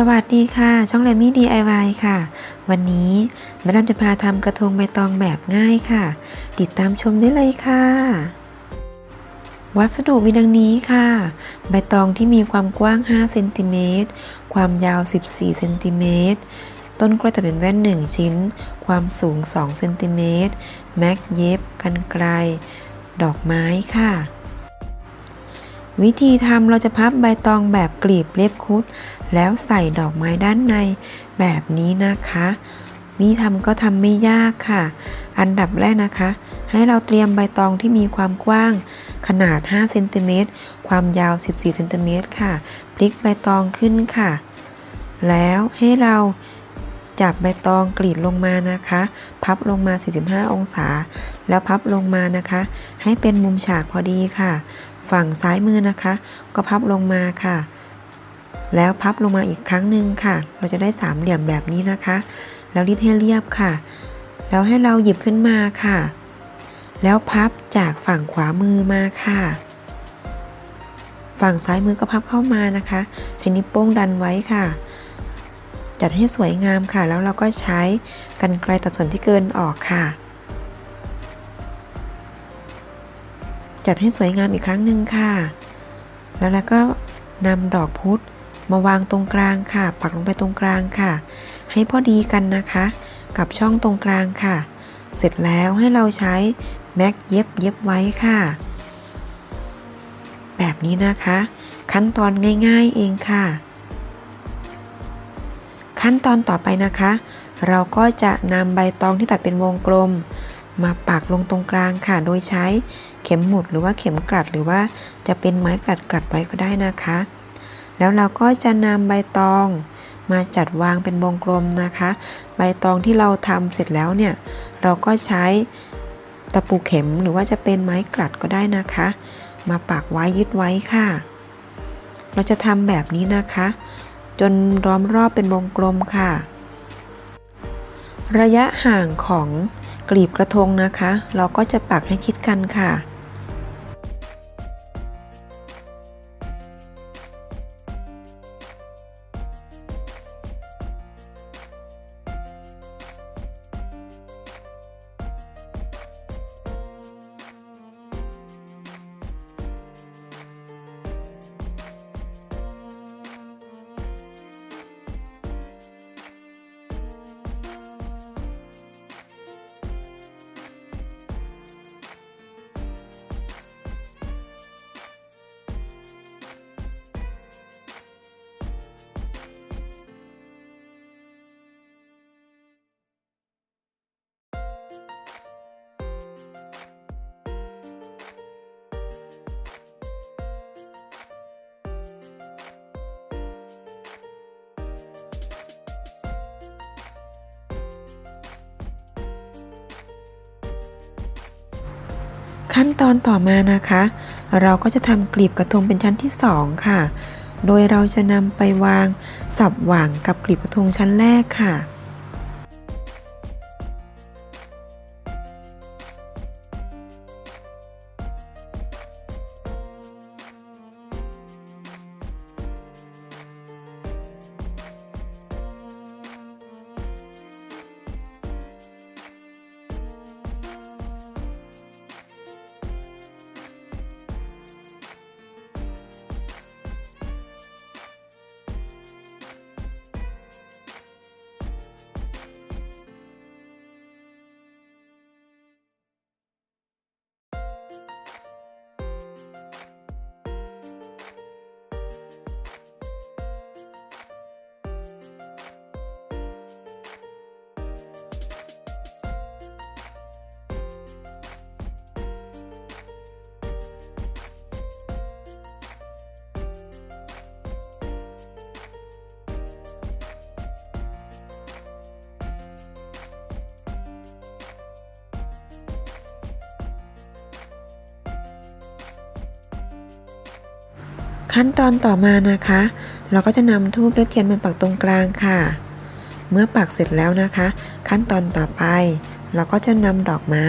สวัสดีค่ะ ช่องแรมมี่ DIY ค่ะ วันนี้มาดามจะพาทำกระทงใบตองแบบง่ายค่ะ ติดตามชมได้เลยค่ะ วัสดุมีดังนี้ค่ะ ใบตองที่มีความกว้าง 5 เซนติเมตร ความยาว 14 เซนติเมตร ต้นกล้วยตัดเป็นแว่น 1 ชิ้น ความสูง 2 เซนติเมตร แม็กเย็บ กันไกล ดอกไม้ค่ะ วิธีทำเราจะพับใบตองแบบกลีบเล็บคุด แล้วใส่ดอกไม้ด้านในแบบนี้นะคะวิธีทำก็ทำไม่ยากค่ะ อันดับแรกนะคะ ให้เราเตรียมใบตองที่มีความกว้าง ขนาด5เซนติเมตรความยาว 14เซนติเมตรค่ะ พลิกใบตองขึ้นค่ะ แล้วให้เราจับใบตองกรีดลงมานะคะ พับลงมา 45 องศา แล้วพับลงมานะคะ ให้เป็นมุมฉากพอดีค่ะ ฝั่งซ้ายมือนะคะ ก็พับลงมาค่ะ แล้วพับลงมาอีกครั้งหนึ่งค่ะ เราจะได้สามเหลี่ยมแบบนี้นะคะ แล้วรีดให้เรียบค่ะ แล้วให้เราหยิบขึ้นมาค่ะ แล้วพับจากฝั่งขวามือมาค่ะ ฝั่งซ้ายมือก็พับเข้ามานะคะใช้นิ้วโป้งดันไว้ค่ะจัดให้สวยงามค่ะ แล้วเราก็ใช้กันไกลตัดส่วนที่เกินออกค่ะ จัดให้สวยงามอีกครั้งหนึ่งค่ะ แล้วเราก็นำดอกพุธมาวางตรงกลางค่ะ ปักลงไปตรงกลางค่ะ ให้พอดีกันนะคะ กับช่องตรงกลางค่ะ เสร็จแล้วให้เราใช้แม็กเย็บเย็บไว้ค่ะ แบบนี้นะคะ ขั้นตอนง่ายๆเองค่ะ ขั้นตอนต่อไปนะคะ เราก็จะนำใบตองที่ตัดเป็นวงกลม มาปักลงตรงกลางค่ะ โดยใช้เข็มหมุดหรือว่าเข็มกลัด หรือว่าจะเป็นไม้กลัดกลัดไว้ก็ได้นะคะ แล้วเราก็จะนำใบตองมาจัดวางเป็นวงกลมนะคะ ใบตองที่เราทำเสร็จแล้วเนี่ย เราก็ใช้ตะปูเข็มหรือว่าจะเป็นไม้กลัดก็ได้นะคะ มาปักไว้ยึดไว้ค่ะ เราจะทำแบบนี้นะคะ จนล้อมรอบเป็นวงกลมค่ะ ระยะห่างของ กลีบกระทงนะคะ เราก็จะปักให้ชิดกันค่ะ ขั้นตอนต่อมานะคะ เราก็จะทำกลีบกระทงเป็นชั้นที่ 2 ค่ะ โดยเราจะนำไปวางสับหว่างกับกลีบกระทงชั้นแรกค่ะ ขั้นตอนต่อมานะคะ เราก็จะนำทูบและเทียนมาปักตรงกลางค่ะ เมื่อปักเสร็จแล้วนะคะ ขั้นตอนต่อไป เราก็จะนำดอกไม้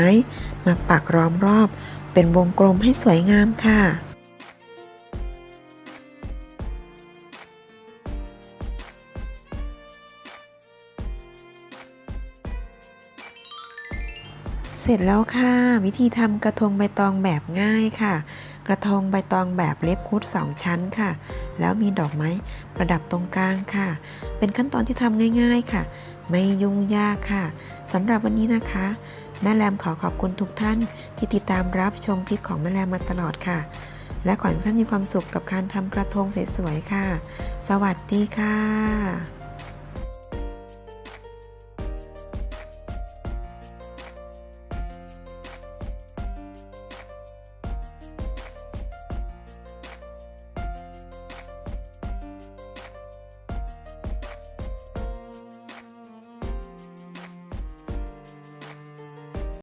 มาปักล้อมรอบ เป็นวงกลมให้สวยงามค่ะ เสร็จแล้วค่ะ วิธีทำกระทงใบตองแบบง่ายค่ะ กระทงใบตองแบบเล็บคุดสองชั้นค่ะ แล้วมีดอกไม้ประดับตรงกลางค่ะ เป็นขั้นตอนที่ทำง่ายๆค่ะ ไม่ยุ่งยากค่ะสำหรับวันนี้นะคะ แม่แรมขอขอบคุณทุกท่านที่ติดตามรับชมคลิปของแม่แรมมาตลอดค่ะ และขอให้ทุกท่านมีความสุขกับการทำกระทงสวยๆค่ะ สวัสดีค่ะ